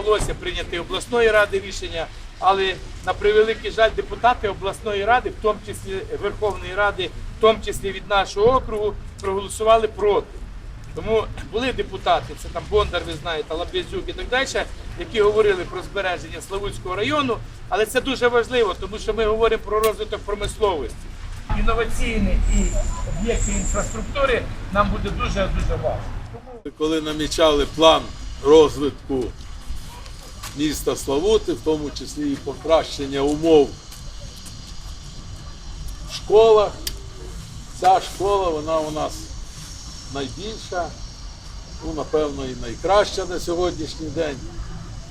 вдалося прийняти обласної ради рішення, але на превеликий жаль, депутати обласної ради, в тому числі Верховної Ради, в тому числі від нашого округу, проголосували проти. Тому були депутати, це там Бондар, ви знаєте, Лабязюк і так далі, які говорили про збереження Славутського району, але це дуже важливо, тому що ми говоримо про розвиток промисловості. Інноваційних і об'єктів інфраструктури нам буде дуже дуже важко. Коли намічали план розвитку міста Славути, в тому числі і покращення умов в школах, ця школа вона у нас найбільша, ну, напевно, і найкраща на сьогоднішній день,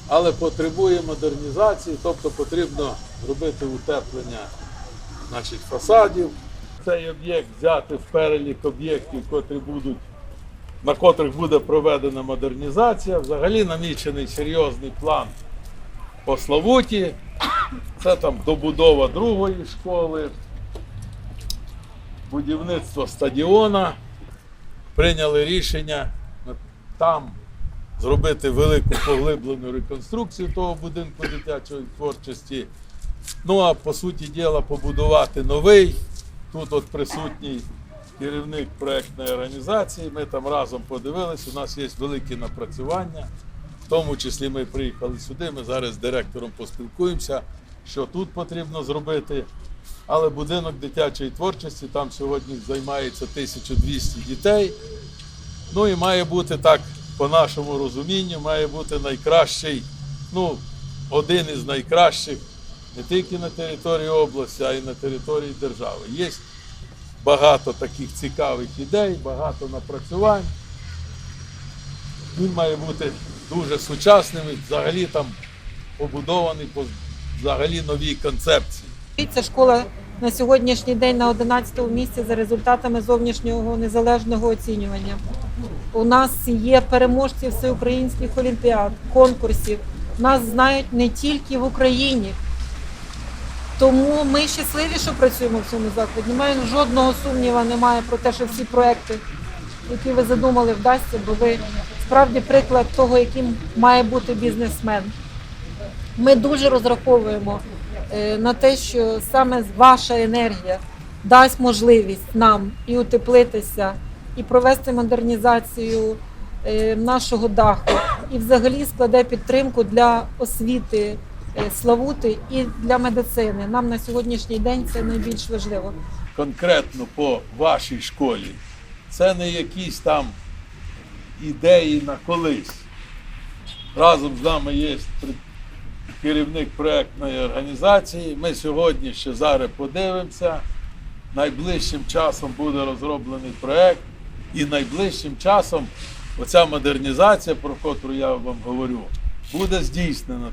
але потребує модернізації, тобто потрібно робити утеплення значить, фасадів. Цей об'єкт взяти в перелік об'єктів, котрі будуть на котрих буде проведена модернізація. Взагалі намічений серйозний план по Славуті. Це там добудова другої школи, будівництво стадіона. Прийняли рішення там зробити велику поглиблену реконструкцію того будинку дитячої творчості. Ну а по суті діла побудувати новий. Тут от присутній керівник проектної організації. Ми там разом подивилися. У нас є великі напрацювання. В тому числі ми приїхали сюди. Ми зараз з директором поспілкуємося, що тут потрібно зробити. Але будинок дитячої творчості там сьогодні займається 1200 дітей. Ну і має бути так, по нашому розумінню, має бути найкращий, ну, один із найкращих не тільки на території області, а й на території держави. Є багато таких цікавих ідей, багато напрацювань. Він має бути дуже сучасним і взагалі там побудований по взагалі новій концепції. Ця школа на сьогоднішній день на 11-му місці за результатами зовнішнього незалежного оцінювання. У нас є переможці всеукраїнських олімпіад, конкурсів. Нас знають не тільки в Україні. Тому ми щасливі, що працюємо в цьому закладі. Немає жодного сумніву, немає про те, що всі проекти, які ви задумали, вдасться, бо ви справді приклад того, яким має бути бізнесмен. Ми дуже розраховуємо е, на те, що саме ваша енергія дасть можливість нам і утеплитися, і провести модернізацію е, нашого даху, і взагалі складе підтримку для освіти Славути і для медицини. Нам на сьогоднішній день це найбільш важливо. конкретно по вашій школі, це не якісь там ідеї на колись. Разом з нами є керівник проєктної організації. Ми сьогодні ще зараз подивимося. Найближчим часом буде розроблений проєкт, і найближчим часом оця модернізація, про яку я вам говорю, буде здійснена.